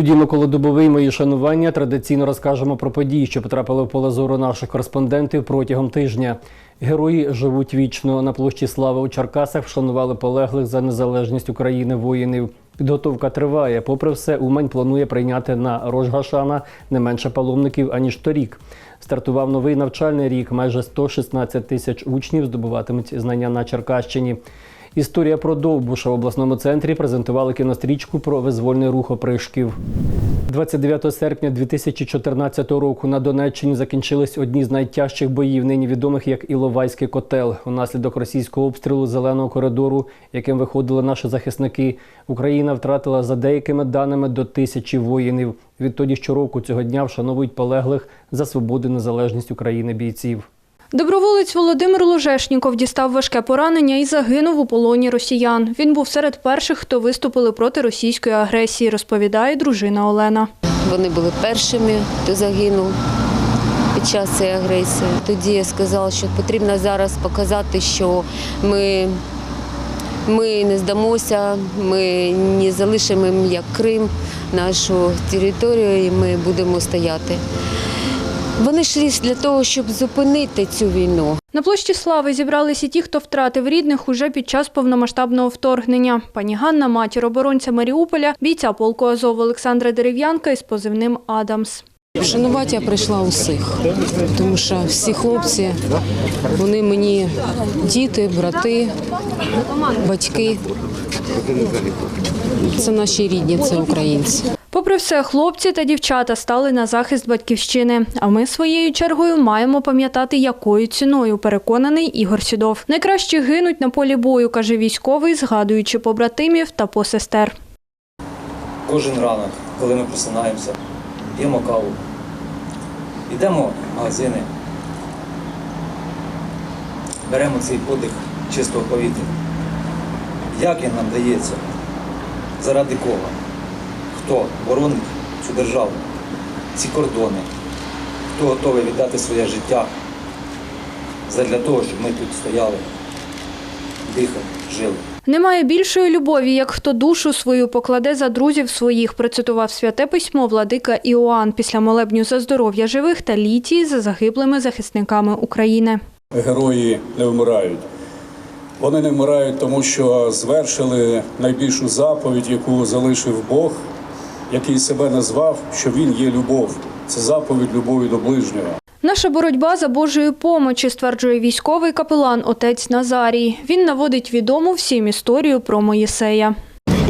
студії Микола Дубовий. Мої шанування традиційно розкажемо про події, що потрапили в поле зору наших кореспондентів протягом тижня. Герої живуть вічно на площі Слави у Черкасах. Вшанували полеглих за незалежність України воїнів. Підготовка триває. Попри все, Умань планує прийняти на Рожгашана не менше паломників аніж торік. Стартував новий навчальний рік. Майже 116 тисяч учнів здобуватимуть знання на Черкащині. Історія про Довбуша в обласному центрі презентували кінострічку про визвольний рух опришків. 29 серпня 2014 року на Донеччині закінчились одні з найтяжчих боїв, нині відомих як Іловайський котел. Унаслідок російського обстрілу зеленого коридору, яким виходили наші захисники, Україна втратила за деякими даними до тисячі воїнів. Відтоді щороку цього дня вшановують полеглих за свободу і незалежність України бійців. Доброволець Володимир Ложешніков дістав важке поранення і загинув у полоні росіян. Він був серед перших, хто виступили проти російської агресії, розповідає дружина Олена. Вони були першими, хто загинув під час цієї агресії. Тоді я сказала, що потрібно зараз показати, що ми, ми не здамося, ми не залишимо як Крим, нашу територію, і ми будемо стояти. Вони йшли для того, щоб зупинити цю війну. На площі Слави зібралися ті, хто втратив рідних уже під час повномасштабного вторгнення. Пані Ганна, матір оборонця Маріуполя, бійця полку Азов Олександра Дерев'янка із позивним Адамс. Вшанувати я прийшла усіх, тому що всі хлопці, вони мені діти, брати, батьки. Це наші рідні, це українці. Попри все, хлопці та дівчата стали на захист батьківщини. А ми своєю чергою маємо пам'ятати, якою ціною переконаний Ігор Сідов. Найкраще гинуть на полі бою, каже військовий, згадуючи побратимів та посестер. Кожен ранок, коли ми просинаємося, п'ємо каву, йдемо в магазини, беремо цей подих чистого повітря. Як він нам дається? Заради кого? Хто боронить цю державу, ці кордони? Хто готовий віддати своє життя задля того, щоб ми тут стояли, дихали, жили? Немає більшої любові, як хто душу свою покладе за друзів своїх, процитував святе письмо владика Іоанн після молебню за здоров'я живих та літії за загиблими захисниками України. Герої не вмирають. Вони не вмирають, тому що звершили найбільшу заповідь, яку залишив Бог, який себе назвав, що Він є любов. Це заповідь любові до ближнього. Наша боротьба за Божої помочі, стверджує військовий капелан отець Назарій. Він наводить відому всім історію про Моїсея.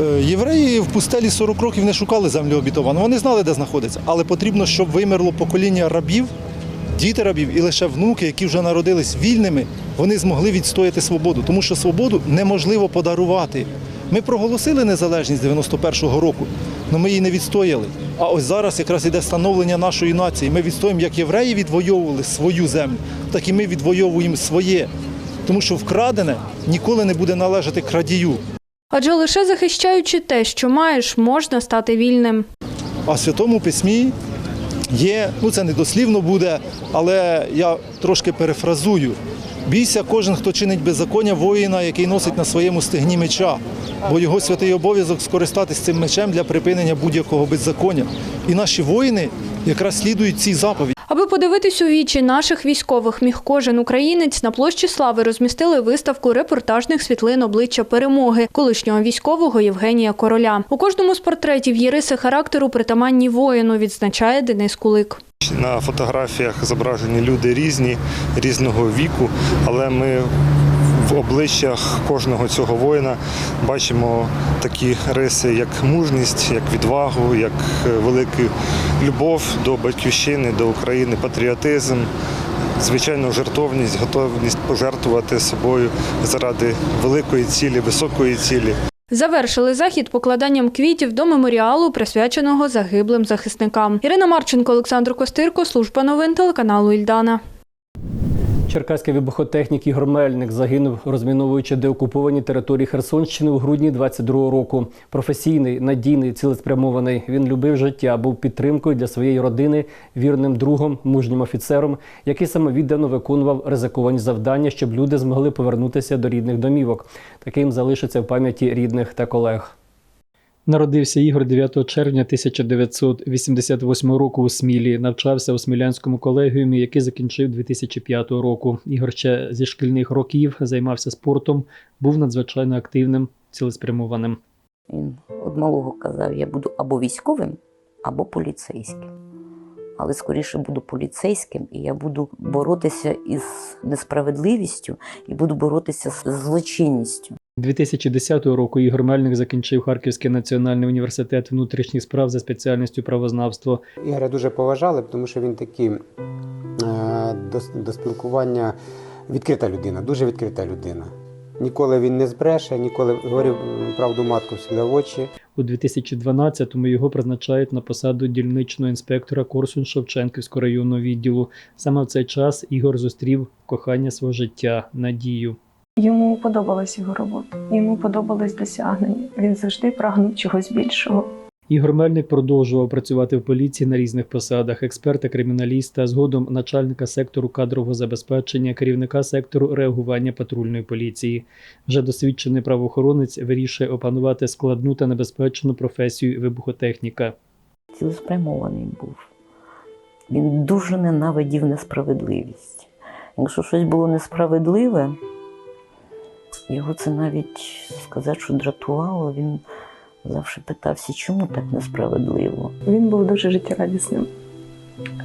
Е, Євреї в пустелі 40 років не шукали землю обітовану. Вони знали, де знаходиться. Але потрібно, щоб вимерло покоління рабів, діти рабів і лише внуки, які вже народились вільними, вони змогли відстояти свободу. Тому що свободу неможливо подарувати. Ми проголосили незалежність 91-го року, але ми її не відстояли. А ось зараз якраз іде становлення нашої нації. Ми відстоїмо, як євреї відвоювали свою землю, так і ми відвоюємо своє. Тому що вкрадене ніколи не буде належати крадію. Адже лише захищаючи те, що маєш, можна стати вільним. А в Святому Письмі є, ну це не дослівно буде, але я трошки перефразую. Бійся кожен, хто чинить беззаконня воїна, який носить на своєму стегні меча, бо його святий обов'язок скористатись цим мечем для припинення будь-якого беззаконня. І наші воїни якраз слідують цій заповіді. Аби подивитись у вічі наших військових міг кожен українець на площі Слави розмістили виставку репортажних світлин обличчя перемоги колишнього військового Євгенія Короля. У кожному з портретів є риси характеру притаманні воїну, відзначає Денис Кулик. На фотографіях зображені люди різні, різного віку, але ми в обличчях кожного цього воїна бачимо такі риси, як мужність, як відвагу, як е, велику любов до батьківщини, до України, патріотизм, звичайно, жертовність, готовність пожертвувати собою заради великої цілі, високої цілі. Завершили захід покладанням квітів до меморіалу, присвяченого загиблим захисникам. Ірина Марченко, Олександр Костирко, служба новин телеканалу Ільдана. Черкаський вибухотехнік Ігор Мельник загинув, розміновуючи деокуповані території Херсонщини у грудні 22-го року. Професійний, надійний, цілеспрямований. Він любив життя, був підтримкою для своєї родини, вірним другом, мужнім офіцером, який самовіддано виконував ризиковані завдання, щоб люди змогли повернутися до рідних домівок. Таким залишиться в пам'яті рідних та колег. Народився Ігор 9 червня 1988 року у Смілі. Навчався у Смілянському колегіумі, який закінчив 2005 року. Ігор ще зі шкільних років займався спортом, був надзвичайно активним, цілеспрямованим. Він від малого казав, я буду або військовим, або поліцейським. Але скоріше буду поліцейським, і я буду боротися із несправедливістю і буду боротися з злочинністю. 2010 року Ігор Мельник закінчив Харківський національний університет внутрішніх справ за спеціальністю правознавство. Ігоря дуже поважали, тому що він такий е, до, до спілкування відкрита людина, дуже відкрита людина. Ніколи він не збреше, ніколи говорив правду матку завжди в очі. У 2012-му його призначають на посаду дільничного інспектора Корсунь-Шевченківського районного відділу. Саме в цей час Ігор зустрів кохання свого життя Надію. Йому подобалась його робота, йому подобались досягнення. Він завжди прагнув чогось більшого. Ігор Мельник продовжував працювати в поліції на різних посадах: експерта, криміналіста, згодом начальника сектору кадрового забезпечення, керівника сектору реагування патрульної поліції. Вже досвідчений правоохоронець вирішує опанувати складну та небезпечну професію вибухотехніка. Цілеспрямований був. Він дуже ненавидів несправедливість. Якщо щось було несправедливе, його це навіть сказати, що дратувало, він завжди питався, чому так несправедливо. Він був дуже життєрадісним,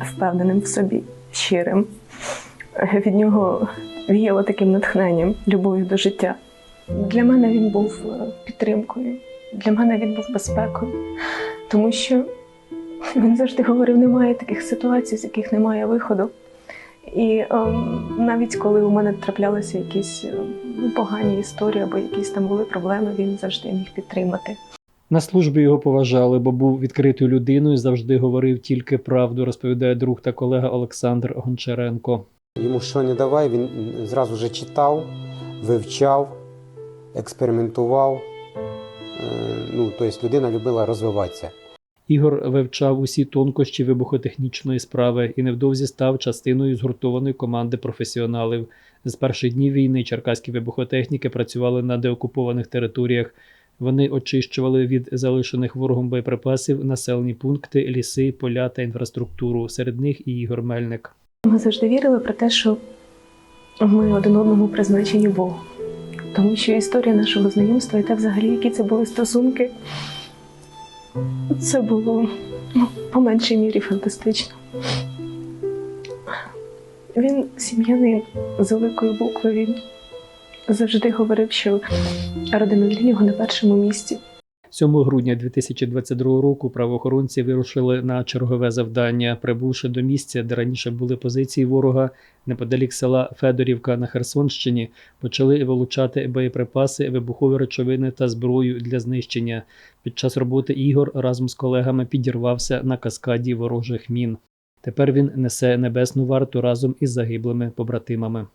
впевненим в собі, щирим. Від нього віяло таким натхненням, любов'ю до життя. Для мене він був е, підтримкою, для мене він був безпекою, тому що він завжди говорив, немає таких ситуацій, з яких немає виходу. І ем, навіть коли у мене траплялися якісь е, ну, погані історії або якісь там були проблеми, він завжди міг підтримати. На службі його поважали, бо був відкритою людиною, завжди говорив тільки правду, розповідає друг та колега Олександр Гончаренко. Йому що не давай, він зразу вже читав, вивчав, експериментував. Е, Ну, тобто людина любила розвиватися. Ігор вивчав усі тонкощі вибухотехнічної справи і невдовзі став частиною згуртованої команди професіоналів. З перших днів війни черкаські вибухотехніки працювали на деокупованих територіях. Вони очищували від залишених ворогом боєприпасів населені пункти, ліси, поля та інфраструктуру. Серед них і Ігор Мельник. Ми завжди вірили про те, що ми один одному призначені Богу. Тому що історія нашого знайомства і те взагалі, які це були стосунки, це було ну, по меншій мірі фантастично. Він сім'янин з великої букви. Він завжди говорив, що родина для нього на першому місці. 7 грудня 2022 року правоохоронці вирушили на чергове завдання, прибувши до місця, де раніше були позиції ворога неподалік села Федорівка на Херсонщині, почали вилучати боєприпаси, вибухові речовини та зброю для знищення. Під час роботи Ігор разом з колегами підірвався на каскаді ворожих мін. Тепер він несе небесну варту разом із загиблими побратимами.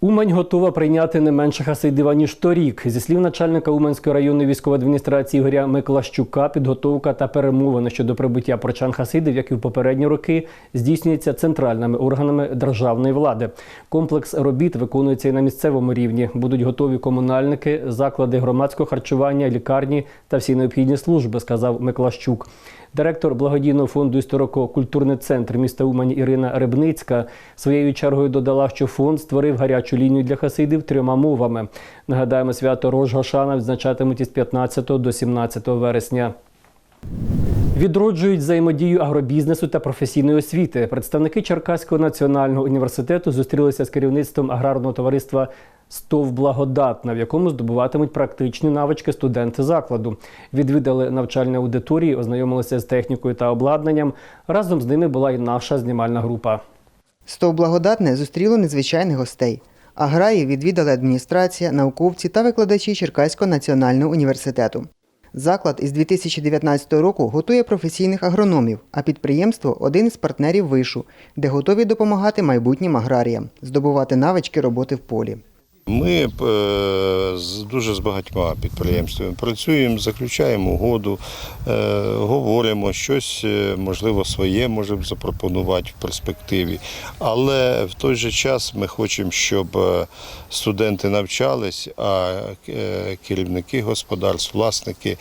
Умань готова прийняти не менше хасидива, ніж торік. Зі слів начальника Уманської районної військової адміністрації Ігоря Миклащука, підготовка та перемовини щодо прибуття прочан хасидів, як і в попередні роки, здійснюється центральними органами державної влади. Комплекс робіт виконується і на місцевому рівні. Будуть готові комунальники, заклади громадського харчування, лікарні та всі необхідні служби, сказав Миклащук. Директор благодійного фонду історико-культурний центр міста Умані Ірина Рибницька своєю чергою додала, що фонд створив гарячу лінію для хасидів трьома мовами. Нагадаємо, свято Рож Гошана відзначатимуть із 15 до 17 вересня. Відроджують взаємодію агробізнесу та професійної освіти. Представники Черкаського національного університету зустрілися з керівництвом аграрного товариства Стов Благодатна, в якому здобуватимуть практичні навички студенти закладу. Відвідали навчальні аудиторії, ознайомилися з технікою та обладнанням. Разом з ними була й наша знімальна група. Стов благодатне зустріло незвичайних гостей. Аграї відвідали адміністрація, науковці та викладачі Черкаського національного університету. Заклад із 2019 року готує професійних агрономів, а підприємство один із партнерів вишу, де готові допомагати майбутнім аграріям, здобувати навички роботи в полі. Ми е, з дуже з багатьма підприємствами працюємо, заключаємо угоду, е, говоримо щось, е, можливо, своє можемо запропонувати в перспективі. Але в той же час ми хочемо, щоб студенти навчались, а керівники господарств, власники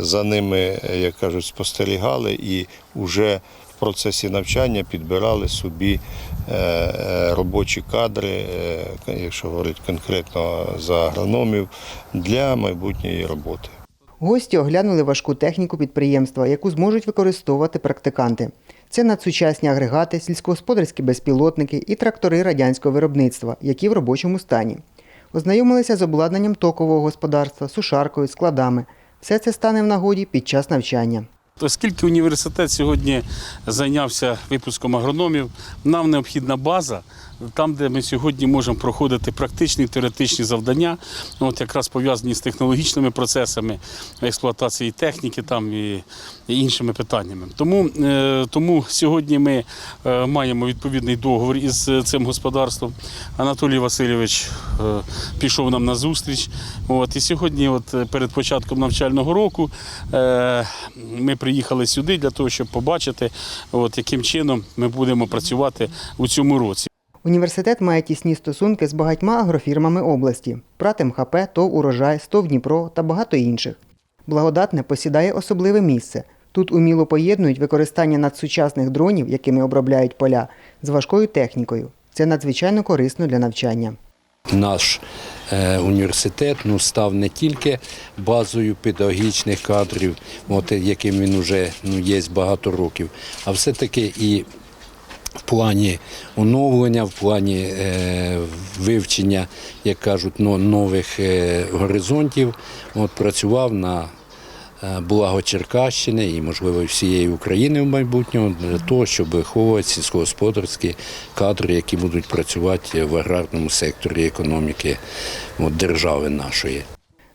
за ними, як кажуть, спостерігали і вже в процесі навчання підбирали собі робочі кадри, е, якщо говорити конкретно за агрономів, для майбутньої роботи. Гості оглянули важку техніку підприємства, яку зможуть використовувати практиканти. Це надсучасні агрегати, сільськогосподарські безпілотники і трактори радянського виробництва, які в робочому стані. Ознайомилися з обладнанням токового господарства, сушаркою, складами. Все це стане в нагоді під час навчання. Оскільки університет сьогодні зайнявся випуском агрономів, нам необхідна база, там, де ми сьогодні можемо проходити практичні теоретичні завдання, от якраз пов'язані з технологічними процесами експлуатації техніки там і, іншими питаннями. Тому, е, тому сьогодні ми е, маємо відповідний договір із е, цим господарством. Анатолій Васильович пішов нам на зустріч. От, і сьогодні, от, перед початком навчального року, ми приїхали сюди для того, щоб побачити, от, яким чином ми будемо працювати у цьому році. Університет має тісні стосунки з багатьма агрофірмами області: Прат МХП, ТОВ Урожай, СТОВ Дніпро та багато інших. Благодатне посідає особливе місце. Тут уміло поєднують використання надсучасних дронів, якими обробляють поля, з важкою технікою. Це надзвичайно корисно для навчання. Наш е, університет ну, став не тільки базою педагогічних кадрів, от, яким він вже ну, є багато років, а все-таки і в плані оновлення, в плані е, вивчення, як кажуть, но, нових е, горизонтів, от, працював на е, благо Черкащини і, можливо, всієї України в майбутньому для того, щоб виховувати сільськогосподарські кадри, які будуть працювати в аграрному секторі економіки от, держави нашої.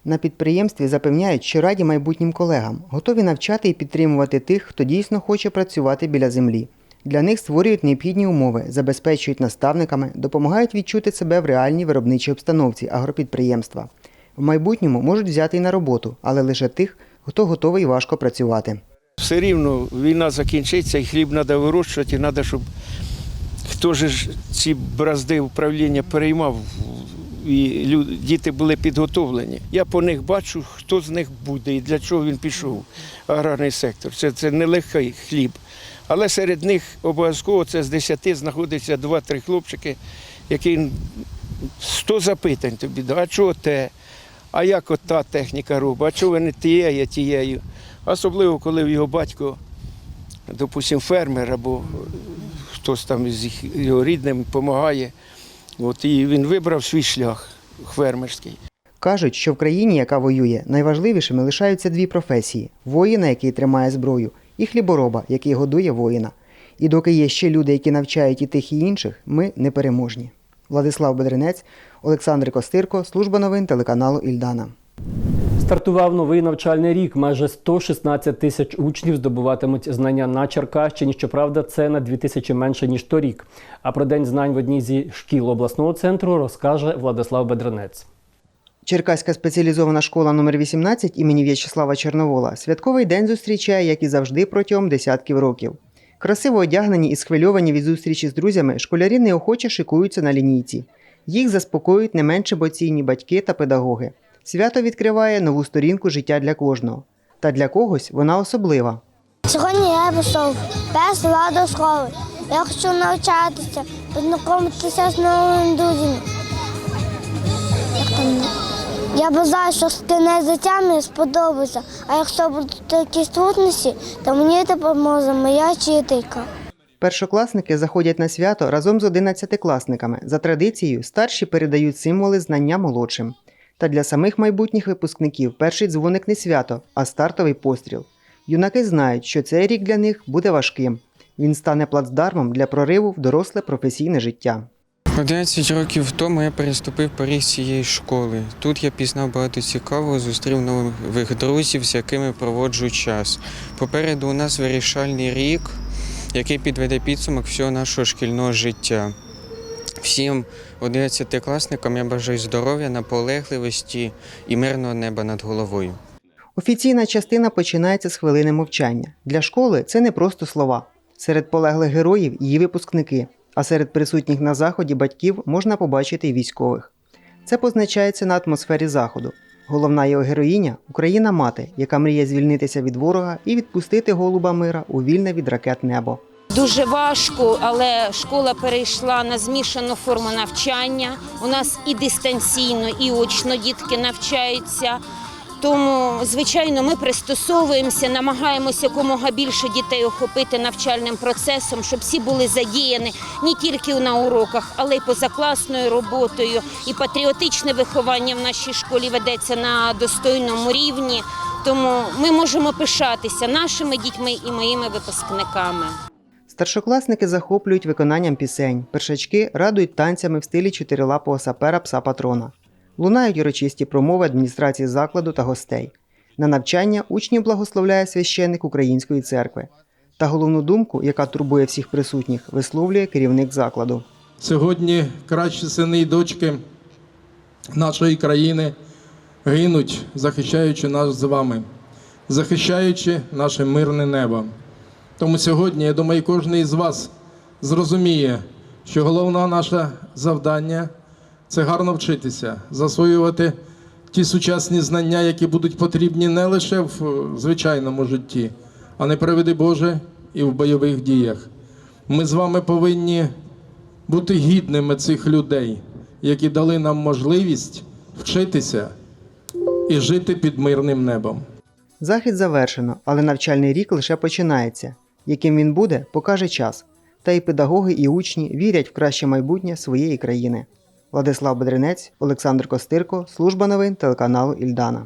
На підприємстві запевняють, що раді майбутнім колегам, готові навчати і підтримувати тих, хто дійсно хоче працювати біля землі. Для них створюють необхідні умови, забезпечують наставниками, допомагають відчути себе в реальній виробничій обстановці агропідприємства. В майбутньому можуть взяти і на роботу, але лише тих, хто готовий важко працювати. Все рівно війна закінчиться і хліб треба вирощувати, і треба, щоб хто ж ці бразди управління переймав, і діти були підготовлені. Я по них бачу, хто з них буде і для чого він пішов, аграрний сектор. Це, це нелегкий хліб. Але серед них обов'язково це з 10 знаходиться 2-3 хлопчики, які 100 запитань тобі, а чого те, а як от та техніка робить, а чого ви не тією, тією. Особливо, коли його батько, допустимо, фермер або хтось там з їх- його рідним допомагає. От, і він вибрав свій шлях фермерський. Кажуть, що в країні, яка воює, найважливішими лишаються дві професії: воїна, який тримає зброю, і хлібороба, який годує воїна. І доки є ще люди, які навчають і тих, і інших, ми непереможні. Владислав Бедренець, Олександр Костирко, служба новин телеканалу Ільдана. Стартував новий навчальний рік. Майже 116 тисяч учнів здобуватимуть знання на Черкащині. Щоправда, це на 2 тисячі менше ніж торік. А про день знань в одній зі шкіл обласного центру розкаже Владислав Бедренець. Черкаська спеціалізована школа номер 18 імені В'ячеслава Чорновола святковий день зустрічає, як і завжди, протягом десятків років. Красиво одягнені і схвильовані від зустрічі з друзями, школярі неохоче шикуються на лінійці. Їх заспокоюють не менше боційні батьки та педагоги. Свято відкриває нову сторінку життя для кожного. Та для когось вона особлива. Сьогодні я пішов раз до школи. Я хочу навчатися, познайомитися з новими друзями. Я бажаю, що шкільне життя мені сподобається, а якщо будуть якісь трудності, то мені допоможе моя вчителька. Першокласники заходять на свято разом з одинадцятикласниками. За традицією, старші передають символи знання молодшим. Та для самих майбутніх випускників перший дзвоник не свято, а стартовий постріл. Юнаки знають, що цей рік для них буде важким. Він стане плацдармом для прориву в доросле професійне життя. 11 років тому я переступив поріг цієї школи. Тут я пізнав багато цікавого, зустрів нових друзів, з якими проводжу час. Попереду у нас вирішальний рік, який підведе підсумок всього нашого шкільного життя. Всім 11-класникам я бажаю здоров'я, наполегливості і мирного неба над головою. Офіційна частина починається з хвилини мовчання. Для школи це не просто слова. Серед полеглих героїв її випускники, а серед присутніх на заході батьків можна побачити й військових. Це позначається на атмосфері заходу. Головна його героїня Україна мати, яка мріє звільнитися від ворога і відпустити голуба мира у вільне від ракет небо. Дуже важко, але школа перейшла на змішану форму навчання. У нас і дистанційно, і очно дітки навчаються. Тому, звичайно, ми пристосовуємося, намагаємося якомога більше дітей охопити навчальним процесом, щоб всі були задіяні не тільки на уроках, але й позакласною роботою. І патріотичне виховання в нашій школі ведеться на достойному рівні. Тому ми можемо пишатися нашими дітьми і моїми випускниками. Старшокласники захоплюють виконанням пісень, першачки радують танцями в стилі чотирилапого сапера пса патрона. Лунають урочисті промови адміністрації закладу та гостей. На навчання учнів благословляє священник Української церкви. Та головну думку, яка турбує всіх присутніх, висловлює керівник закладу. Сьогодні кращі сини і дочки нашої країни гинуть, захищаючи нас з вами, захищаючи наше мирне небо. Тому сьогодні, я думаю, кожен із вас зрозуміє, що головне наше завдання це гарно вчитися, засвоювати ті сучасні знання, які будуть потрібні не лише в е, звичайному житті, а не приведи Боже і в бойових діях. Ми з вами повинні бути гідними цих людей, які дали нам можливість вчитися і жити під мирним небом. Захід завершено, але навчальний рік лише починається. Яким він буде, покаже час. Та і педагоги, і учні вірять в краще майбутнє своєї країни. Владислав Бедренець, Олександр Костирко, служба новин телеканалу Ільдана.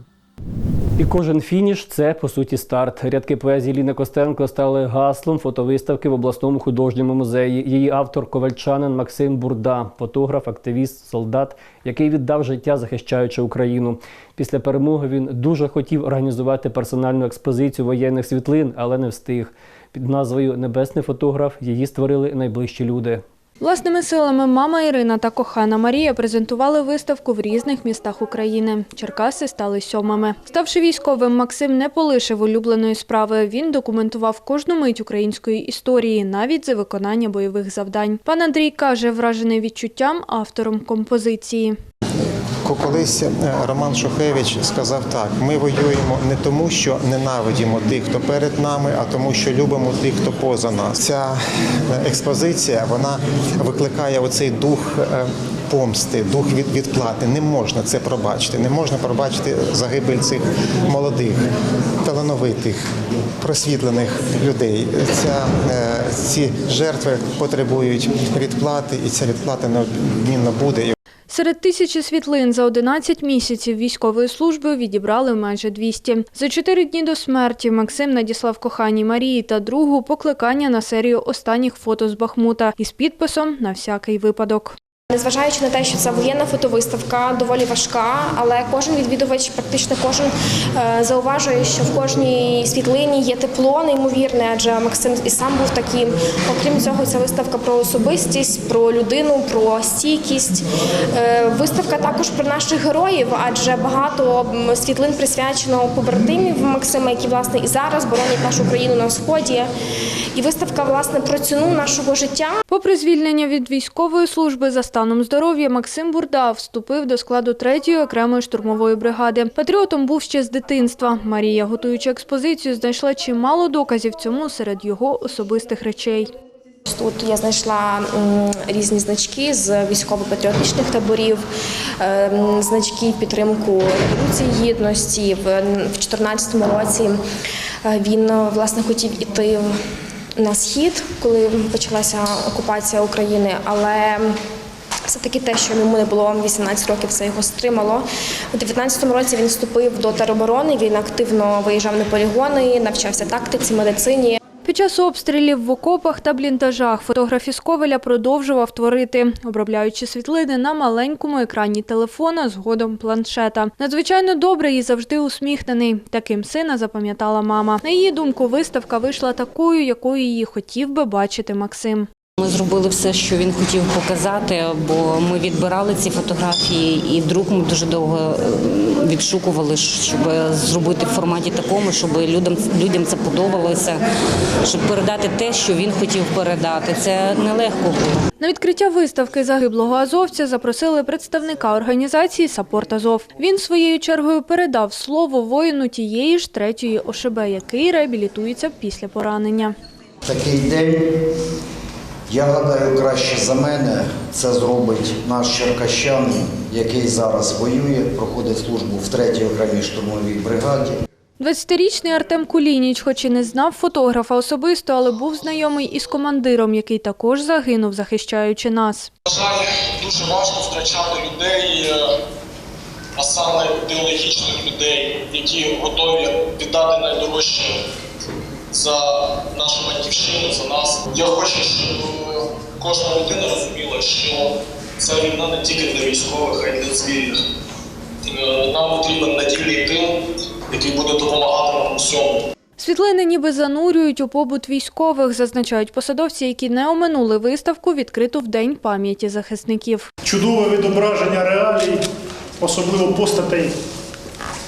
І кожен фініш це по суті старт. Рядки поезії Ліни Костенко стали гаслом фотовиставки в обласному художньому музеї. Її автор ковальчанин Максим Бурда, фотограф, активіст, солдат, який віддав життя, захищаючи Україну. Після перемоги він дуже хотів організувати персональну експозицію воєнних світлин, але не встиг. Під назвою Небесний фотограф її створили найближчі люди. Власними силами мама Ірина та кохана Марія презентували виставку в різних містах України. Черкаси стали сьомими. Ставши військовим, Максим не полишив улюбленої справи. Він документував кожну мить української історії, навіть за виконання бойових завдань. Пан Андрій каже, вражений відчуттям автором композиції. Колись е, Роман Шухевич сказав так: ми воюємо не тому, що ненавидимо тих, хто перед нами, а тому, що любимо тих, хто поза нас. Ця е, експозиція вона викликає оцей дух е, помсти, дух від відплати. Не можна це пробачити. Не можна пробачити загибель цих молодих, талановитих, просвітлених людей. Ця, ці жертви потребують відплати, і ця відплата неодмінно буде. Серед тисячі світлин за 11 місяців військової служби відібрали майже 200. За чотири дні до смерті Максим надіслав коханій Марії та другу покликання на серію останніх фото з Бахмута із підписом на всякий випадок. Незважаючи на те, що це воєнна фотовиставка, доволі важка, але кожен відвідувач, практично кожен е, зауважує, що в кожній світлині є тепло неймовірне, адже Максим і сам був таким. Окрім цього, ця виставка про особистість, про людину, про стійкість. Е, Виставка також про наших героїв, адже багато світлин присвячено побратимів Максима, які власне і зараз боронять нашу країну на сході. І виставка власне про ціну нашого життя. Попри звільнення від військової служби за станом здоров'я, Максим Бурда вступив до складу 3-ї окремої штурмової бригади. Патріотом був ще з дитинства. Марія, готуючи експозицію, знайшла чимало доказів цьому серед його особистих речей. Тут я знайшла різні значки з військово-патріотичних таборів, е, значки підтримку революції гідності. В 2014 році е, він е, власне хотів іти на схід, коли почалася окупація України, але все-таки те, що йому не було 18 років, це його стримало. У 19-му році він вступив до тероборони, він активно виїжджав на полігони, навчався тактиці, медицині. Під час обстрілів в окопах та бліндажах фотограф із Ковеля продовжував творити, обробляючи світлини на маленькому екрані телефона, згодом планшета. Надзвичайно добрий і завжди усміхнений. Таким сина запам'ятала мама. На її думку, виставка вийшла такою, якою її хотів би бачити Максим. Ми зробили все, що він хотів показати, бо ми відбирали ці фотографії, і друк ми дуже довго е, відшукували, щоб зробити в форматі такому, щоб людям людям це подобалося, щоб передати те, що він хотів передати. Це нелегко було. На відкриття виставки загиблого азовця запросили представника організації Сапорт Азов. Він своєю чергою передав слово воїну тієї ж третьої ОШБ, який реабілітується після поранення. Такий день, я гадаю, краще за мене це зробить наш черкащанин, який зараз воює, проходить службу в 3-й окремій штурмовій бригаді. 20-річний Артем Кулініч, хоч і не знав фотографа особисто, але був знайомий із командиром, який також загинув, захищаючи нас. На жаль, дуже важко втрачати людей, е, а саме ідеологічних людей, які готові віддати найдорожче за нашу батьківщину, за нас. Я хочу, щоб кожна людина розуміла, що ця війна не тільки для військових, а й для цивільних. Е, Нам потрібен надійний тил, який буде допомагати нам у всьому. Світлини ніби занурюють у побут військових, зазначають посадовці, які не оминули виставку, відкриту в День пам'яті захисників. чудове відображення реалій, особливо постатей,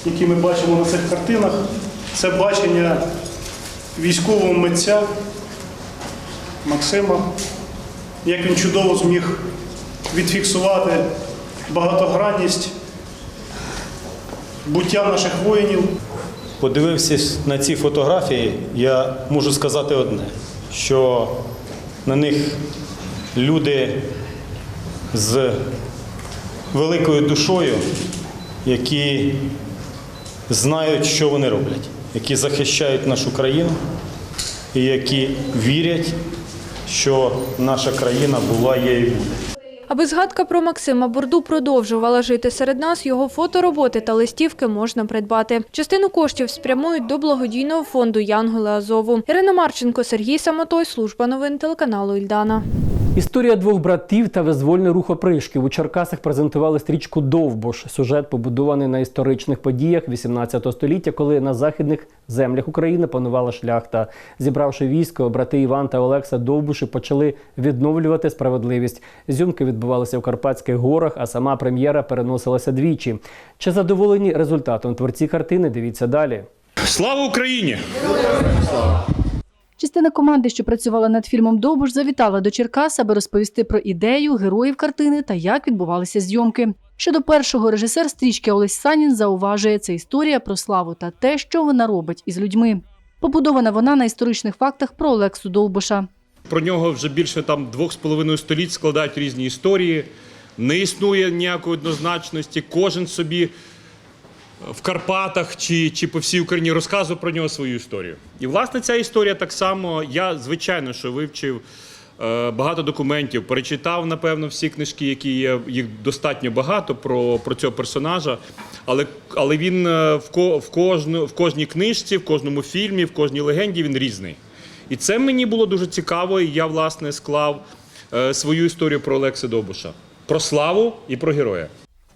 які ми бачимо на цих картинах. Це бачення військового митця Максима, як він чудово зміг відфіксувати багатогранність буття наших воїнів. Подивившись на ці фотографії, я можу сказати одне, що на них люди з великою душою, які знають, що вони роблять, які захищають нашу країну і які вірять, що наша країна була, є і буде. Аби згадка про Максима Бурду продовжувала жити серед нас, його фотороботи та листівки можна придбати. Частину коштів спрямують до благодійного фонду Янголи Азову. Ірина Марченко, Сергій Самотой, служба новин телеканалу Ільдана. Історія двох братів та визвольний рух опришків у Черкасах презентували стрічку Довбуш. Сюжет побудований на історичних подіях 18 століття, коли на західних землях України панувала шляхта. Зібравши військо, брати Іван та Олекса Довбуші почали відновлювати справедливість. Зйомки відбувалися в Карпатських горах, а сама прем'єра переносилася двічі. Чи задоволені результатом творці картини? Дивіться далі. Слава Україні! Частина команди, що працювала над фільмом Довбуш, завітала до Черкас, аби розповісти про ідею, героїв картини та як відбувалися зйомки. Щодо першого режисер стрічки Олесь Санін зауважує, це історія про славу та те, що вона робить із людьми. Побудована вона на історичних фактах про Олексу Довбуша. Про нього вже більше там двох з половиною століть складають різні історії. Не існує ніякої однозначності. Кожен собі в Карпатах чи, чи по всій Україні розказує про нього свою історію. І власне ця історія так само. Я звичайно що вивчив е, багато документів, перечитав напевно всі книжки, які є. Їх достатньо багато про, про цього персонажа. Але, але він е, в, ко, в, кожну, в кожній книжці, в кожному фільмі, в кожній легенді він різний. І це мені було дуже цікаво, і я власне склав е, свою історію про Олекса Довбуша, про славу і про героя.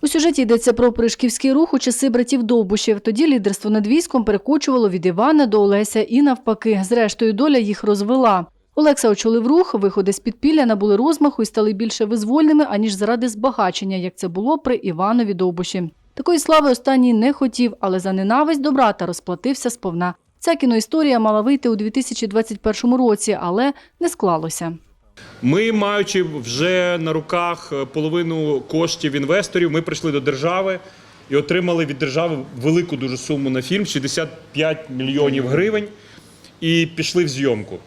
У сюжеті йдеться про пришківський рух у часи братів Довбушів. Тоді лідерство над військом перекочувало від Івана до Олеся і навпаки. Зрештою, доля їх розвела. Олекса очолив рух, виходи з підпілля набули розмаху і стали більше визвольними, аніж заради збагачення, як це було при Іванові Довбуші. Такої слави останній не хотів, але за ненависть до брата розплатився сповна. Ця кіноісторія мала вийти у 2021 році, але не склалося. Ми, маючи вже на руках е, половину коштів інвесторів, ми прийшли до держави і отримали від держави велику дуже суму на фільм 65 мільйонів гривень, і пішли в зйомку.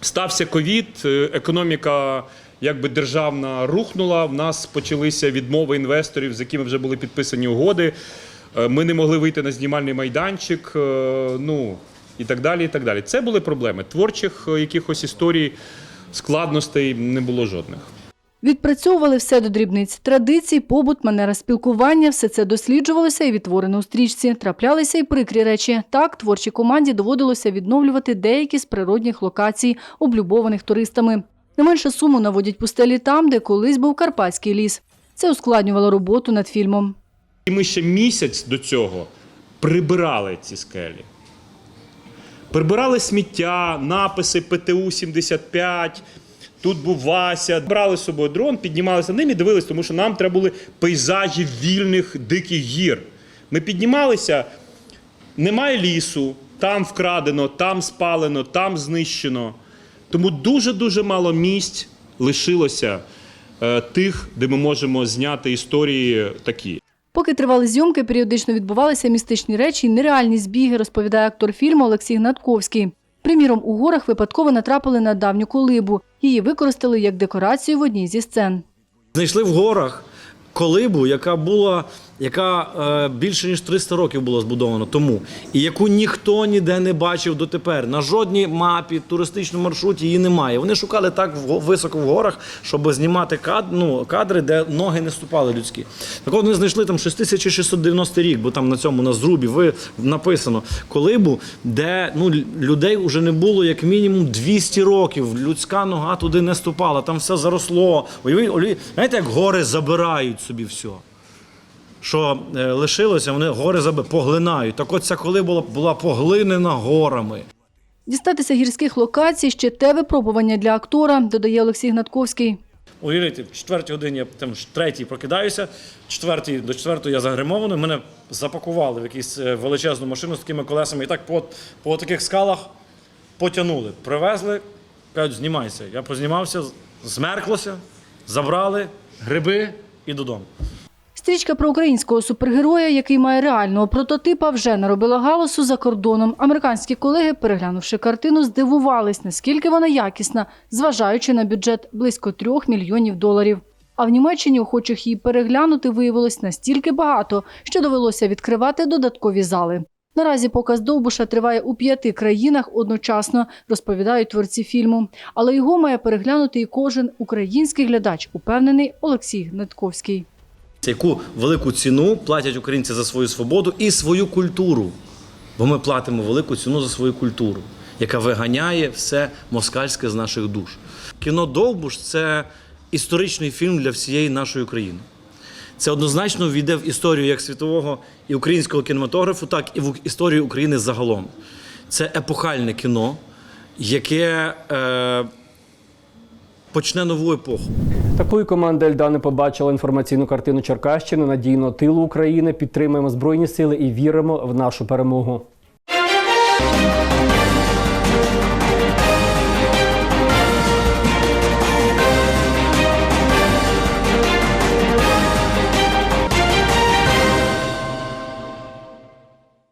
Стався ковід, е, економіка якби державна рухнула. В нас почалися відмови інвесторів, з якими вже були підписані угоди. Е, Ми не могли вийти на знімальний майданчик. Ну і так далі. і так далі. Це були проблеми. Творчих якихось історій, складностей не було жодних. Відпрацьовували все до дрібниць. Традицій, побут, манера спілкування – все це досліджувалося і відтворено у стрічці. Траплялися й прикрі речі. Так, творчій команді доводилося відновлювати деякі з природних локацій, облюбованих туристами. Не менше суму наводять пустелі там, де колись був Карпатський ліс. Це ускладнювало роботу над фільмом. І ми ще місяць до цього прибирали ці скелі. Прибирали сміття, написи ПТУ 75, тут був Вася. Брали з собою дрон, піднімалися ним і дивилися, тому що нам треба були пейзажі вільних диких гір. Ми піднімалися, немає лісу, там вкрадено, там спалено, там знищено. Тому дуже-дуже мало місць лишилося е, тих, де ми можемо зняти історії такі. Поки тривали зйомки, періодично відбувалися містичні речі і нереальні збіги, розповідає актор фільму Олексій Гнатковський. Приміром, у горах випадково натрапили на давню колибу. Її використали як декорацію в одній зі сцен. Знайшли в горах колибу, яка була, яка е, більше ніж 300 років була збудована тому, і яку ніхто ніде не бачив дотепер. На жодній мапі, туристичному маршруті її немає. Вони шукали так в- високо в горах, щоб знімати кад, ну, кадри, де ноги не ступали людські. Так от вони знайшли там 6690 рік, бо там на цьому на зрубі ви написано колибу, де ну, людей вже не було як мінімум 200 років. Людська нога туди не ступала, там все заросло. Уявіть, знаєте, як гори забирають собі все. Що е, лишилося, вони гори заби поглинають. Так от ця колиба була, була поглинена горами. Дістатися гірських локацій ще те випробування для актора, додає Олексій Гнатковський. Уявіть, в четвертій годині я там третій прокидаюся, четвертій до четвертої я загримований. Мене запакували в якусь е, величезну машину з такими колесами. І так по, по таких скалах потягнули. Привезли, кажуть, знімайся. Я познімався, змерклося, забрали гриби і додому. Стрічка про українського супергероя, який має реального прототипа, вже наробила галасу за кордоном. Американські колеги, переглянувши картину, здивувались, наскільки вона якісна, зважаючи на бюджет близько трьох мільйонів доларів. А в Німеччині охочих її переглянути виявилось настільки багато, що довелося відкривати додаткові зали. Наразі показ Довбуша триває у п'яти країнах одночасно, розповідають творці фільму. Але його має переглянути і кожен український глядач, упевнений Олексій Гнатковський. Яку велику ціну платять українці за свою свободу і свою культуру. Бо ми платимо велику ціну за свою культуру, яка виганяє все москальське з наших душ. Кіно Довбуш це історичний фільм для всієї нашої країни. Це однозначно війде в історію як світового і українського кінематографу, так і в історію України загалом. Це епохальне кіно, яке е, почне нову епоху. Такою команда Ельдани побачила інформаційну картину Черкащини надійного тилу України. Підтримуємо збройні сили і віримо в нашу перемогу.